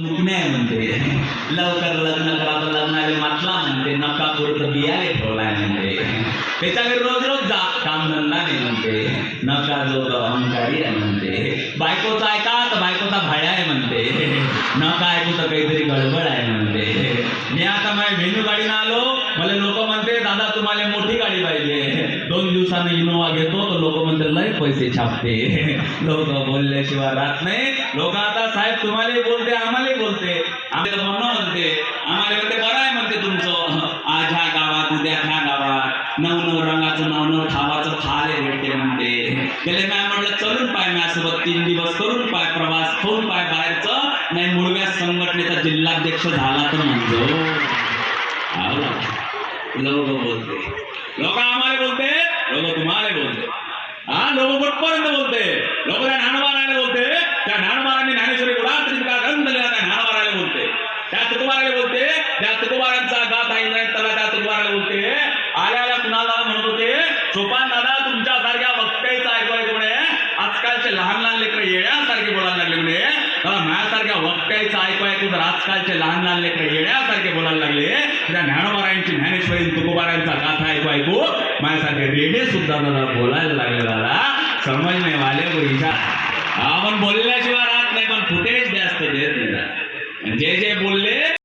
नाही म्हणते. लवकर लग्न करा लग्नाले म्हटला म्हणते नका पुरत बियाले ठेवलाय म्हणते. त्याच्याकडे रोज रोज जा काम धंदा नाही म्हणते. नका जो अहंकारी आहे म्हणते. बायकोचा ऐका तर बायकोचा भाड्या आहे म्हणते. नका ऐकू तर काहीतरी गडबड आहे म्हणते. मी आता माझ्या व्हेन्यू गाडीनं आलो मला लोक म्हणते दादा तुम्हाला मोठी गाडी पाहिजे. दोन दिवसाने इनोवा घेतो तर लोक म्हणते लय पैसे छापते. लोक बोलल्याशिवाय राहत नाही. लोक आता साहेब तुम्हाला बोलते म्हणते तर म्हणते. आम्हाला म्हणते बरं आहे म्हणते तुमचं. आज ह्या गावात उद्या ह्या गावात. नव नव रंगाचं नव नव खावाचं खाले भेटते म्हणते. त्याला मॅम म्हटलं चलून पाय माझ्यासोबत तीन दिवस करून पाय प्रवास करून पाय बाहेरचं. नाही मुळव्या संघटनेचा जिल्हाध्यक्ष झाला तर म्हणतो. लोक बोलते. लोक आम्हाला बोलते लोक तुम्हाला बोलते. हा लोक कुठपर्यंत बोलते. लोक त्या ज्ञानमारायला बोलते. त्या ज्ञानमारांनी ज्ञानेश्वरी गुणात का ग्रंथ लिहिला त्या ज्ञानमारायला बोलते त्या तुकोबाराला बोलते त्या गात आहे नाही त्याला त्या तुकोबाराला बोलते आल्याला कुणाला म्हणत होते सोपान दादा तुमच्यासारख्या वक्त्याचं ऐकवाय म्हणे आजकालचे लहान लहान लेकर येण्यासारखे बोलायला लागले म्हणे. त्याला माझ्यासारख्या वक्त्याचं ऐकू ऐकू तर आजकालचे लहान लहान लेकर येण्यासारखे बोलायला लागले. त्या ज्ञानोबारायांची ज्ञानेश्वरी तुकोबारांचा गाथा ऐकू ऐकू माझ्यासारखे रेडे सुद्धा दादा बोलायला लागले दादा. समज नाही वाले को विचार आपण बोलल्याशिवाय राहत नाही पण फुटेज जास्त देत नाही जे जे बोलले